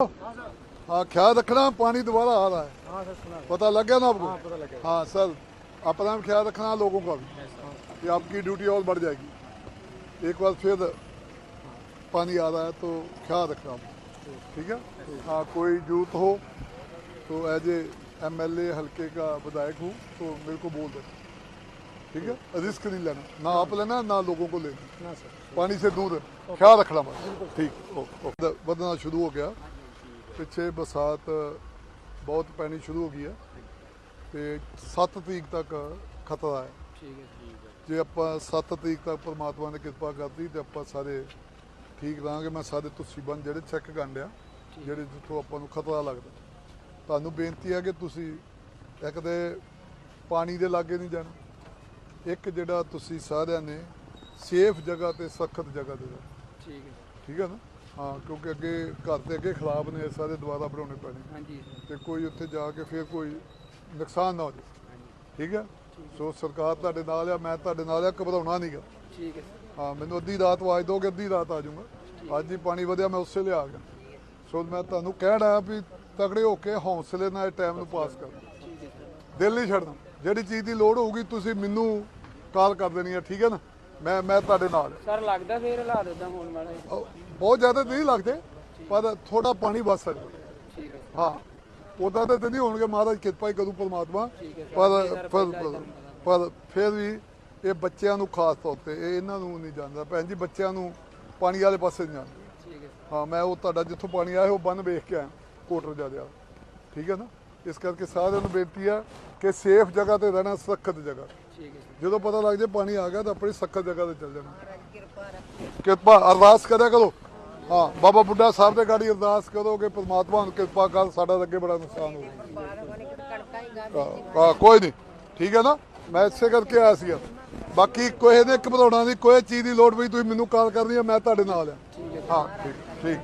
हाँ ख्याल रखना पानी दोबारा आ रहा है। पता लग गया ना आपको? हाँ, सर अपना भी ख्याल रखना लोगों का भी कि आपकी ड्यूटी और बढ़ जाएगी। एक बार फिर पानी आ रहा है तो ख्याल रखना ठीक है? हाँ कोई जूत हो तो एज ए एम हल्के का विधायक हूँ तो मेरे को बोल दे ठीक है? रिस्क नहीं लेना। ना आप लेना ना लोगों को लेना। पानी से दूर ख्याल रखना बस ठीक बदलना शुरू हो गया। ਪਿੱਛੇ ਬਰਸਾਤ ਬਹੁਤ ਪੈਣੀ ਸ਼ੁਰੂ ਹੋ ਗਈ ਹੈ ਤੇ 7 ਤਰੀਕ ਤੱਕ ਖਤਰਾ ਹੈ। ਠੀਕ ਹੈ ਜੇ ਆਪਾਂ 7 ਤਰੀਕ ਤੱਕ ਪਰਮਾਤਮਾ ਨੇ ਕਿਰਪਾ ਕਰਦੀ ਤੇ ਆਪਾਂ ਸਾਰੇ ਠੀਕ ਰਾਂਗੇ ਮੈਂ ਸਾਰੇ ਤੁਸੀਂ ਬੰਦ ਜਿਹੜੇ ਚੈੱਕ ਕਰਨ ਆ ਜਿਹੜੇ ਜਿੱਥੋਂ ਆਪਾਂ ਨੂੰ ਖਤਰਾ ਲੱਗਦਾ। ਤੁਹਾਨੂੰ ਬੇਨਤੀ ਹੈ ਕਿ ਤੁਸੀਂ ਇੱਕ ਤੇ ਪਾਣੀ ਦੇ ਲਾਗੇ ਨਹੀਂ ਜਾਣਾ ਇੱਕ ਜਿਹੜਾ ਤੁਸੀਂ ਸਾਰਿਆਂ ਨੇ ਸੇਫ ਜਗ੍ਹਾ ਤੇ ਸਖਤ ਜਗ੍ਹਾ ਦੇ ਜਾਣਾ। ਠੀਕ ਹੈ। ਠੀਕ ਹੈ ਨਾ? ਹਾਂ ਕਿਉਂਕਿ ਅੱਗੇ ਘਰ ਦੇ ਅੱਗੇ ਖਿਲਾਫ ਨੇ ਸਾਰੇ ਦੁਬਾਰਾ ਬਣਾਉਣੇ ਪੈਣੇ। ਹਾਂਜੀ। ਤੇ ਕੋਈ ਉੱਥੇ ਜਾ ਕੇ ਫਿਰ ਕੋਈ ਨੁਕਸਾਨ ਨਾ ਹੋ ਜਾਵੇ। ਠੀਕ ਹੈ? ਸੋ ਸਰਕਾਰ ਤੁਹਾਡੇ ਨਾਲ ਆ ਮੈਂ ਤੁਹਾਡੇ ਨਾਲ ਆ ਘਬਰਾਉਣਾ ਨਹੀਂਗਾ ਠੀਕ ਹੈ ਹਾਂ ਮੈਨੂੰ ਅੱਧੀ ਰਾਤ ਵਾਜ ਦੋਗੇ ਅੱਧੀ ਰਾਤ ਆ ਜਾਊਂਗਾ। ਅੱਜ ਹੀ ਪਾਣੀ ਵਧਿਆ ਮੈਂ ਉਸੇ ਲਿਆ ਗਿਆ। ਸੋ ਮੈਂ ਤੁਹਾਨੂੰ ਕਹਿ ਰਿਹਾ ਵੀ ਤਕੜੇ ਹੋ ਕੇ ਹੌਸਲੇ ਨਾਲ ਟਾਈਮ ਨੂੰ ਪਾਸ ਕਰਨਾ ਦਿਲ ਨਹੀਂ ਛੱਡਣਾ। ਜਿਹੜੀ ਚੀਜ਼ ਦੀ ਲੋੜ ਹੋਊਗੀ ਤੁਸੀਂ ਮੈਨੂੰ ਕਾਲ ਕਰ ਦੇਣੀ ਹੈ ਠੀਕ ਹੈ ਨਾ? ਮੈਂ ਮੈਂ ਤੁਹਾਡੇ ਨਾਲ। ਸਰ ਲੱਗਦਾ ਫੇਰ ਲਾ ਦਿੰਦਾ ਹੁਣ। ਉਹ ਬਹੁਤ ਜ਼ਿਆਦਾ ਨਹੀਂ ਲੱਗਦੇ ਪਰ ਥੋੜਾ ਪਾਣੀ ਬਚ ਸਕਦਾ। ਠੀਕ ਹੈ। ਹਾਂ ਉਦਾਂ ਤਾਂ ਤੇ ਨਹੀਂ ਹੋਣਗੇ ਮਹਾਰਾਜ ਕਿਰਪਾ ਹੀ ਕਰੂ ਪਰਮਾਤਮਾ। ਪਰ ਪਰ ਪਰ- ਫਿਰ ਵੀ ਇਹ ਬੱਚਿਆਂ ਨੂੰ ਖਾਸ ਤੌਰ ਤੇ ਇਹ ਇਹਨਾਂ ਨੂੰ ਨਹੀਂ ਜਾਣਦਾ ਭੈਣ ਜੀ ਬੱਚਿਆਂ ਨੂੰ ਪਾਣੀ ਵਾਲੇ ਪਾਸੇ ਨਹੀਂ ਜਾਣਦਾ ਠੀਕ ਹੈ। ਹਾਂ ਮੈਂ ਉਹ ਤੁਹਾਡਾ ਜਿੱਥੋਂ ਪਾਣੀ ਆਇਆ ਉਹ ਬੰਨ ਵੇਖ ਕੇ ਆਇਆ ਕੋਟਰ ਜਾ ਰਿਹਾ। ਠੀਕ ਹੈ ਨਾ? ਇਸ ਕਰਕੇ ਸਾਰਿਆਂ ਨੂੰ ਬੇਨਤੀ ਆ ਕਿ ਸੇਫ ਜਗ੍ਹਾ ਤੇ ਰਹਿਣਾ ਸਖਤ ਜਗ੍ਹਾ। ਜਦੋਂ ਪਤਾ ਲੱਗ ਜੇ ਪਾਣੀ ਆ ਗਿਆ ਤਾਂ ਆਪਣੀ ਸਖਤ ਜਗ੍ਹਾ ਤੇ ਚੱਲ ਜਾਣਾ। ਕਿਰਪਾ ਅਰਦਾਸ ਕਰਿਆ ਕਰੋ। ਹਾਂ, ਬਾਬਾ ਬੁੱਢਾ ਸਾਹਿਬ ਦੇ ਗਾੜੀ ਅਰਦਾਸ ਕਰੋ ਕਿ ਪ੍ਰਮਾਤਮਾ ਨੂੰ ਕਿਰਪਾ ਕਰ ਸਾਡਾ ਅੱਗੇ ਬੜਾ ਨੁਕਸਾਨ ਹੋ ਗਿਆ ਕੋਈ ਨਹੀਂ। ਠੀਕ ਹੈ ਨਾ? ਮੈਂ ਇਸੇ ਕਰਕੇ ਆਇਆ ਸੀ ਬਾਕੀ ਕੋਈ ਨੇ ਘਬਰਾਉਣਾ ਨਹੀਂ ਕੋਈ ਚੀਜ਼ ਦੀ ਲੋੜ ਪਈ ਤੁਸੀਂ ਮੈਨੂੰ ਕਾਲ ਕਰਨੀ ਹੈ ਮੈਂ ਤੁਹਾਡੇ ਨਾਲ ਆ। ਹਾਂ, ਠੀਕ ਠੀਕ।